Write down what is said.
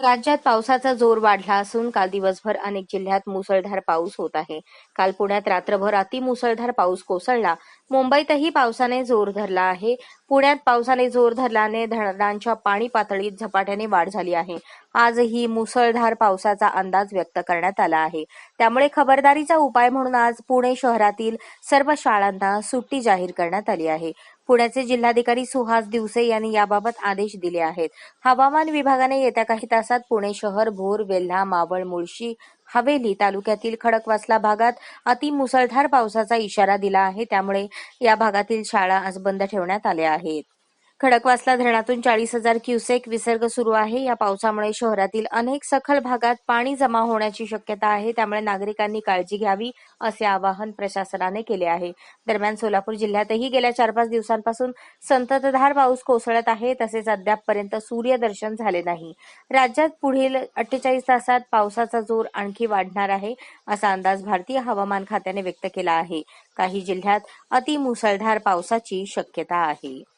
राज्यात पावसाचा जोर वाढला असून काल दिवसभर अनेक जिल्ह्यात मुसळधार पाऊस होत आहे. काल पुण्यात रात्रभर अतिमुसळधार पाऊस कोसळला. मुंबईतही पावसाने जोर धरला आहे. पुण्यात पावसाने जोर धरल्याने धरणांच्या पाणी पातळीत झपाट्याने वाढ झाली आहे. आजही मुसळधार पावसाचा अंदाज व्यक्त करण्यात आला आहे. त्यामुळे खबरदारीचा उपाय म्हणून आज पुणे शहरातील सर्व शाळांना सुट्टी जाहीर करण्यात आली आहे. पुण्याचे जिल्हाधिकारी सुहास दिवसे यांनी याबाबत आदेश दिले आहेत. हवामान विभागाने येत्या काही तासात पुणे शहर भोर वेल्हा मावळ मुळशी हवेली तालुक्यातील खडकवासला भागात अति मुसळधार पावसाचा इशारा दिला आहे. त्यामुळे या भागातील शाळा आज बंद ठेवण्यात आल्या आहेत. खडकवासला धरणातून चाळीस हजार क्युसेक विसर्ग सुरू आहे. या पावसामुळे शहरातील अनेक सखल भागात पाणी जमा होण्याची शक्यता आहे. त्यामुळे नागरिकांनी काळजी घ्यावी असे आवाहन प्रशासनाने केले आहे. दरम्यान सोलापूर जिल्ह्यातही गेल्या चार पाच दिवसांपासून संततधार पाऊस कोसळत आहे. तसेच अद्यापपर्यंत सूर्यदर्शन झाले नाही. राज्यात पुढील अठ्ठेचाळीस तासात पावसाचा जोर आणखी वाढणार आहे असा अंदाज भारतीय हवामान खात्याने व्यक्त केला आहे. काही जिल्ह्यात अतिमुसळधार पावसाची शक्यता आहे.